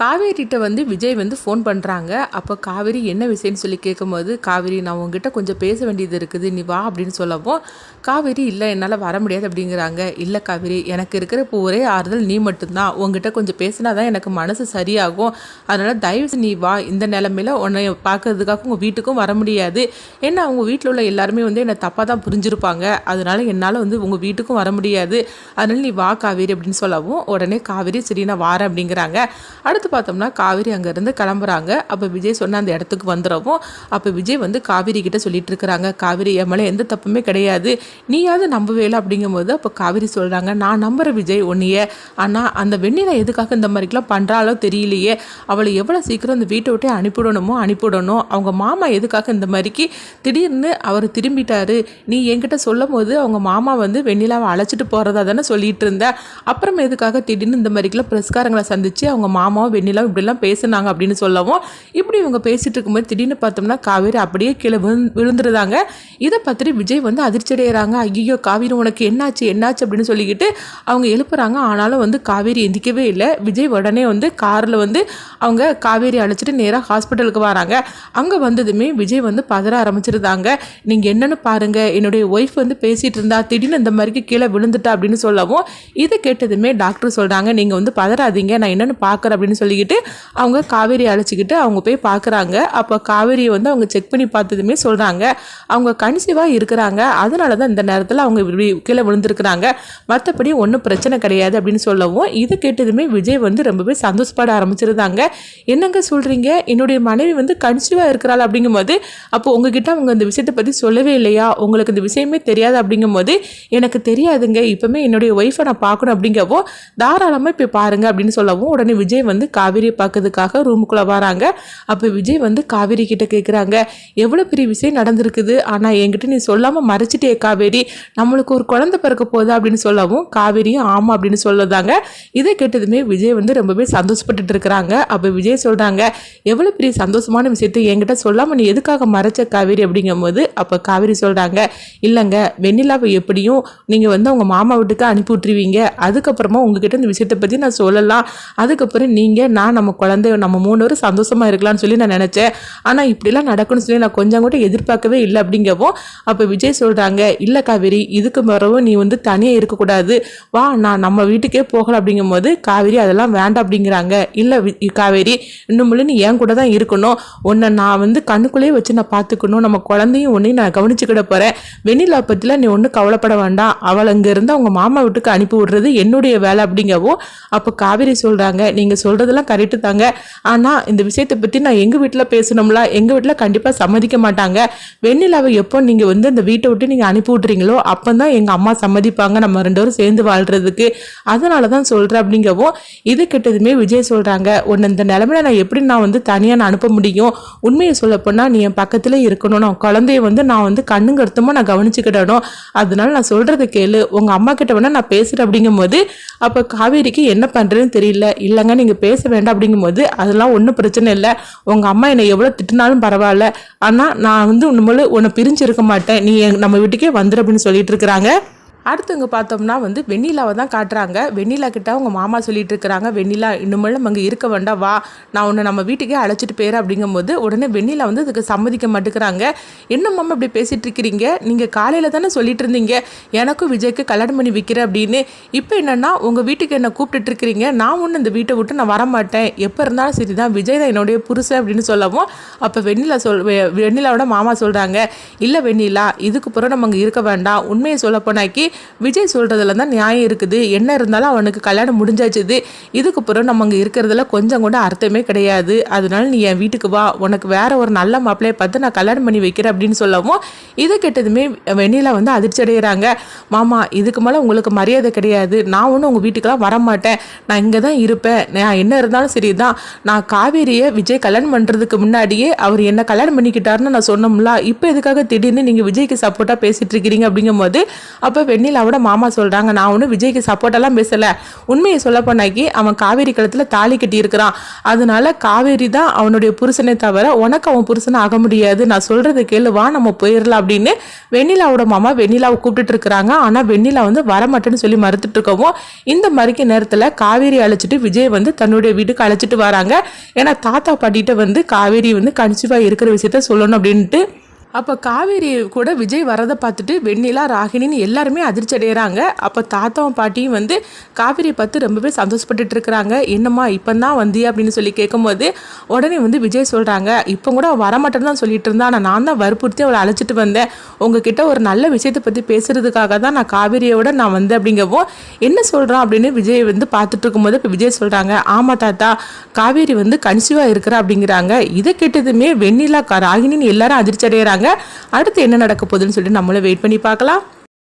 காவேரிகிட்ட வந்து விஜய் வந்து ஃபோன் பண்ணுறாங்க அப்போ காவேரி என்ன விஷயம்னு சொல்லி கேட்கும்போது காவேரி நான் உங்ககிட்ட கொஞ்சம் பேச வேண்டியது இருக்குது. நீ வா அப்படின்னு சொல்லவும் காவேரி இல்லை என்னால் வர முடியாது அப்படிங்கிறாங்க. இல்லை காவேரி எனக்கு இருக்கிற இப்போ ஒரே ஆறுதல் நீ மட்டும்தான். உங்ககிட்ட கொஞ்சம் பேசினா தான் எனக்கு மனசு சரியாகும். அதனால் தயவு நீ வா. இந்த நிலமையில உன்னை பார்க்கறதுக்காக உங்கள் வீட்டுக்கும் வர முடியாது. ஏன்னா அவங்க வீட்டில் உள்ள எல்லாருமே வந்து என்னை தப்பாக தான் புரிஞ்சிருப்பாங்க. அதனால் என்னால் வந்து உங்கள் வீட்டுக்கும் வர முடியாது. அதனால் நீ வா காவேரி அப்படின்னு சொல்லவும் உடனே காவேரி சரி நான் வாரேன் அப்படிங்கிறாங்க. அடுத்து பார்த்தோம்னா காவேரி அங்கேருந்து கிளம்புறாங்க. அப்போ விஜய் சொன்ன அந்த இடத்துக்கு வந்துடவும். அப்போ விஜய் வந்து காவேரி கிட்ட சொல்லிட்டு இருக்கிறாங்க. காவேரி என் மேலே எந்த தப்புமே கிடையாது. நீயாவது நம்பவே இல்லை அப்படிங்கும்போது அப்போ காவேரி சொல்கிறாங்க நான் நம்புகிறேன் விஜய் உன்னைய. ஆனால் அந்த வெண்ணிலை எதுக்காக இந்த மாதிரிக்கெலாம் பண்ணுறாலோ தெரியலையே. அவளை எவ்வளோ சீக்கிரம் அந்த வீட்டை விட்டே அனுப்பிவிடணுமோ அனுப்பிவிடணும் அவங்க மாமா எதுக்காக இந்த மாதிரிக்கு திடீர்னு அவர் திரும்பிட்டாரு. நீ என்கிட்ட சொல்லும் போது அவங்க மாமா வந்து வெண்ணிலாவை அழைச்சிட்டு போகிறதா தானே சொல்லிட்டு இருந்தேன் அப்புறம் எதுக்காக திடீர்னு இந்த மாதிரிக்கெல்லாம் பிரஸ்காரங்களை சந்திச்சு அவங்க மாமாவும் வெண்ணிலாம் இப்படிலாம் பேசுனாங்க அப்படின்னு சொல்லவும் இப்படி இவங்க பேசிட்டு இருக்கும்போது திடீர்னு பார்த்தோம்னா காவேரி அப்படியே கீழே விழுந்து விழுந்துருதாங்க. இதை பார்த்துட்டு விஜய் வந்து அதிர்ச்சி அடைகிறாங்க ஐயோ காவேரி உனக்கு என்னாச்சு என்னாச்சு அப்படின்னு சொல்லிக்கிட்டு அவங்க எழுப்புறாங்க. ஆனாலும் வந்து காவேரி எந்திக்கவே இல்லை. விஜய் உடனே வந்து காரில் வந்து அவங்க காவேரி அழைச்சிட்டு நேராக ஹாஸ்பிட்டலுக்கு வராங்க. அங்கே வந்ததுமே விஜய் வந்து பதற ஆரம்பிச்சிருந்தாங்க. நீங்கள் என்னென்னு பாருங்கள் என்னுடைய ஒய்ஃப் வந்து பேசிகிட்டு இருந்தா திடீர்னு இந்த மாதிரிக்கு கீழே விழுந்துட்டா அப்படின்னு சொல்லவும் இதை கேட்டதுமே டாக்டர் சொல்கிறாங்க நீங்கள் வந்து பதறாதீங்க. நான் என்னென்னு பார்க்குறேன் அப்படின்னு சொல்லிக்கிட்டு அவங்க காவேரி அழைச்சிக்கிட்டு அவங்க போய் பார்க்குறாங்க. அப்போ காவேரியை வந்து அவங்க செக் பண்ணி பார்த்ததுமே சொல்கிறாங்க அவங்க கன்சீவாக இருக்கிறாங்க. அதனால தான் இந்த நேரத்தில் அவங்க இப்படி கீழே விழுந்திருக்கிறாங்க. மற்றபடி ஒன்றும் பிரச்சனை கிடையாது அப்படின்னு சொல்லவும் இதை கேட்டதுமே விஜய் வந்து ரொம்பவே சந்தோஷப்பட ஆரம்பிச்சிருந்தாங்க. என்னங்க சொல்கிறீங்க என்னுடைய மனைவி வந்து கன்சீவாக இருக்கிறாள் அப்படிங்கும்போது அப்போ உங்ககிட்ட அவங்க இந்த விஷயத்தை பற்றி சொல்லவே இல்லையா? உங்களுக்கு இந்த விஷயமே தெரியாது அப்படிங்கும்போது எனக்கு தெரியாதுங்க. இப்போமே என்னுடைய ஒய்ஃபை நான் பார்க்கணும் அப்படிங்கவும் தாராளமாக இப்போ பாருங்க அப்படின்னு சொல்லவும் உடனே விஜய் வந்து காவேரியை பார்க்கறதுக்காக ரூமுக்குள்ளே வராங்க. அப்போ விஜய் வந்து காவேரி கிட்ட கேட்குறாங்க எவ்வளோ பெரிய விஷயம் நடந்திருக்குது? ஆனால் என்கிட்ட நீ சொல்லாமல் மறைச்சிட்டே காவேரி. நம்மளுக்கு ஒரு குழந்தை பிறக்க போகுது அப்படின்னு சொல்லவும் காவேரியும் ஆமாம் அப்படின்னு சொல்லதாங்க இதை கேட்டதுமே விஜய் வந்து ரொம்பவே சந்தோஷப்பட்டுட்டு இருக்கிறாங்க. அப்போ விஜய் சொல்கிறாங்க எவ்வளோ பெரிய சந்தோஷமான விஷயத்தை என்கிட்ட சொல்லாமல் நீ எதுக்காக மறைச்ச காவேரி? அப்படிங்கும்போது அப்போ காவேரி சொல்கிறாங்க இல்லைங்க வெண்ணிலாவை எப்படியும் நீங்கள் வந்து அவங்க மாமா வீட்டுக்கு அனுப்பி விட்டுருவீங்க. அதுக்கப்புறமா உங்ககிட்ட இந்த விஷயத்தை பற்றி நான் சொல்லலாம். அதுக்கப்புறம் நீங்கள் நான் நம்ம குழந்தை நம்ம மூணு பேரும் சந்தோஷமாக இருக்கலாம்னு சொல்லி நான் நினச்சேன். ஆனால் இப்படிலாம் நடக்கும்னு சொல்லி நான் கொஞ்சம் கூட எதிர்பார்க்கவே இல்லை அப்படிங்கவும் அப்போ விஜய் சொல்கிறாங்க இல்லை காவேரி இதுக்கு மறவும் நீ வந்து தனியாக இருக்கக்கூடாது. வா நான் நம்ம வீட்டுக்கே போகலாம். அப்படிங்கும்போது காவேரி அதெல்லாம் வேண்டாம் அப்படிங்கிறாங்க. இல்லை வி- காவேரி இன்னும் நீ என் கூட தான் இருக்கணும். உன்னை நான் வந்து கண்ணுக்குள்ளேயே வச்சு நான் பார்த்துக்கணும். நம்ம குழந்தையும் ஒன்றையும் நான் கவனிச்சுக்கிட போகிறேன் வெண்ணிலா பற்றிலாம் நீ ஒன்றும் கவலைப்பட வேண்டாம். அவள் அங்கேருந்து அவங்க மாமா வீட்டுக்கு அனுப்பி விடுறது என்னுடைய வேலை அப்படிங்கவும் அப்போ காவேரி சொல்கிறாங்க நீங்கள் சொல்கிறது சொல்கிறதெல்லாம் கரெக்டு தாங்க ஆனால் இந்த விஷயத்தை பற்றி நான் எங்கள் வீட்டில் பேசணும்ல? எங்கள் வீட்டில் கண்டிப்பாக சம்மதிக்க மாட்டாங்க. வெண்ணிலாவை எப்போ நீங்கள் வந்து இந்த வீட்டை விட்டு நீங்கள் அனுப்பி விட்றீங்களோ அப்போ தான் எங்கள் அம்மா சம்மதிப்பாங்க. நம்ம ரெண்டு பேரும் சேர்ந்து வாழ்கிறதுக்கு அதனால தான் சொல்கிறேன் அப்படிங்கவும் இது கெட்டதுமே விஜய் சொல்கிறாங்க உன்னை இந்த நிலமையில நான் எப்படி நான் வந்து தனியாக நான் அனுப்ப முடியும்? உண்மையை சொல்லப்போனால் நீ என் பக்கத்தில் இருக்கணும். நான் குழந்தைய வந்து நான் வந்து கண்ணுங்கருத்தமாக நான் கவனிச்சுக்கிடணும். அதனால நான் சொல்கிறத கேளு. உங்கள் அம்மா கிட்ட வேணால் நான் பேசுகிறேன் அப்படிங்கும்போது அப்போ காவேரிக்கு என்ன பண்ணுறதுன்னு தெரியல. இல்லைங்க நீங்கள் பேச வேண்டாம் அப்படிங்கும்போது அதெல்லாம் ஒன்றும் பிரச்சனை இல்லை. உங்கள் அம்மா என்னை எவ்வளோ திட்டினாலும் பரவாயில்ல. ஆனால் நான் வந்து உண்மையில உன்னை பிரிஞ்சு இருக்க மாட்டேன். நீ நம்ம வீட்டுக்கே வந்துடு அப்படின்னு சொல்லிட்டு இருக்கிறாங்க. அடுத்தவங்க பார்த்தோம்னா வந்து வெண்ணிலாவை தான் காட்டுறாங்க. வெண்ணிலா கிட்ட அவங்க மாமா சொல்லிட்டு இருக்கிறாங்க. வெண்ணிலா இன்னுமெல்லாம் அங்கே இருக்க வேண்டாம் வா. நான் உன்னை நம்ம வீட்டுக்கே அழைச்சிட்டு போயிறேன். அப்படிங்கும்போது உடனே வெண்ணிலா வந்து அதுக்கு சம்மதிக்க மாட்டேங்கிறாங்க. என்ன மாமா இப்படி பேசிட்டு இருக்கிறீங்க? நீங்கள் காலையில் தானே சொல்லிட்டு இருந்தீங்க. எனக்கும் விஜய்க்கு கல்யாணம் பண்ணி விற்கிற அப்படின்னு. இப்போ என்னன்னா உங்கள் வீட்டுக்கு என்ன கூப்பிட்டுட்டு இருக்கிறீங்க. நான் ஒன்று இந்த வீட்டை விட்டு நான் வரமாட்டேன். எப்போ இருந்தாலும் சரி தான் விஜய் தான் என்னுடைய புருஷன் அப்படின்னு சொல்லவும் அப்போ வெண்ணிலா சொல் வெ- வெண்ணிலாவோட மாமா சொல்கிறாங்க இல்லை வெண்ணிலா இதுக்கு பிறகு நம்ம அங்கே இருக்க வேண்டாம். உண்மையை சொல்ல போனாக்கி விஜய் சொல்கிறதுல தான் நியாயம் இருக்குது. என்ன இருந்தாலும் அவனுக்கு கல்யாணம் முடிஞ்சாச்சுது இதுக்கு பிறகு நம்ம அங்கே இருக்கிறதுல கொஞ்சம் கூட அர்த்தமே கிடையாது. அதனால நீ என் வீட்டுக்கு வா. உனக்கு வேற ஒரு நல்ல மாப்பிள்ளையை பார்த்து நான் கல்யாணம் பண்ணி வைக்கிறேன் அப்படின்னு சொல்லவும் இதை கேட்டதுமே வெண்ணிலா வந்து அதிர்ச்சி அடைகிறாங்க மாமா இதுக்கு மேலே உங்களுக்கு மரியாதை கிடையாது. நான் ஒன்றும் உங்கள் வீட்டுக்கெல்லாம் வரமாட்டேன். நான் இங்கே தான் இருப்பேன். நான் என்ன இருந்தாலும் சரி தான். நான் காவேரியை விஜய் கல்யாணம் பண்ணுறதுக்கு முன்னாடியே அவர் என்ன கல்யாணம் பண்ணிக்கிட்டாருன்னு நான் சொன்னோம்ல. இப்போ எதுக்காக திடீர்னு நீங்கள் விஜய்க்கு சப்போர்ட்டாக பேசிட்டு இருக்கிறீங்க? அப்படிங்கும்போது அப்போ வெண்ணி வெண்ணிலாவோட மாமா சொல்கிறாங்க நான் ஒன்றும் விஜய்க்கு சப்போர்ட்டெல்லாம் பேசலை. உண்மையை சொல்ல போனாக்கி அவன் காவேரி கழுத்தில் தாலி கட்டியிருக்கிறான். அதனால காவேரி தான் அவனுடைய புருஷனை தவிர உனக்கு அவன் புருஷனை ஆக முடியாது. நான் சொல்கிறது கேளுவா நம்ம போயிடலாம் அப்படின்னு வெண்ணிலாவோட மாமா வெண்ணிலாவை கூப்பிட்டுட்டு இருக்கிறாங்க. ஆனால் வெண்ணிலா வந்து வரமாட்டேன்னு சொல்லி மறுத்துட்டு இருக்கவும் இந்த மறுக்க நேரத்தில் காவேரி அழைச்சிட்டு விஜய் வந்து தன்னுடைய வீட்டுக்கு அழைச்சிட்டு வராங்க. ஏன்னா தாத்தா பாட்டிகிட்ட வந்து காவேரி வந்து கன்சீவாக இருக்கிற விஷயத்த சொல்லணும் அப்படின்ட்டு அப்போ காவேரி கூட விஜய் வரதை பார்த்துட்டு வெண்ணிலா ராகினின்னு எல்லாருமே அதிர்ச்சி அடைகிறாங்க அப்போ தாத்தாவும் பாட்டியும் வந்து காவேரியை பார்த்து ரொம்பவே சந்தோஷப்பட்டுட்டு இருக்கிறாங்க. என்னம்மா இப்போ தான் வந்தியா? அப்படின்னு சொல்லி கேட்கும்போது உடனே வந்து விஜய் சொல்கிறாங்க இப்போ கூட அவள் வரமாட்டேன்னு தான் சொல்லிட்டு இருந்தா ஆனால் நான் தான் வற்புறுத்தி அவளை அழைச்சிட்டு வந்தேன். உங்ககிட்ட ஒரு நல்ல விஷயத்தை பற்றி பேசுறதுக்காக தான் நான் காவேரியோட நான் வந்தேன். அப்படிங்கவும் என்ன சொல்கிறான் அப்படின்னு விஜய் வந்து பார்த்துட்டு இருக்கும்போது இப்போ விஜய் சொல்கிறாங்க ஆமாம் தாத்தா காவேரி வந்து கன்சீவாக இருக்கிறா. அப்படிங்கிறாங்க. இதை கேட்டதுமே வெண்ணிலா ராகினின்னு எல்லாரும் அதிர்ச்சி அடைகிறாங்க அடுத்து என்ன நடக்க போகுதுன்னு சொல்லிட்டு நம்மளும் வெயிட் பண்ணி பார்க்கலாம்.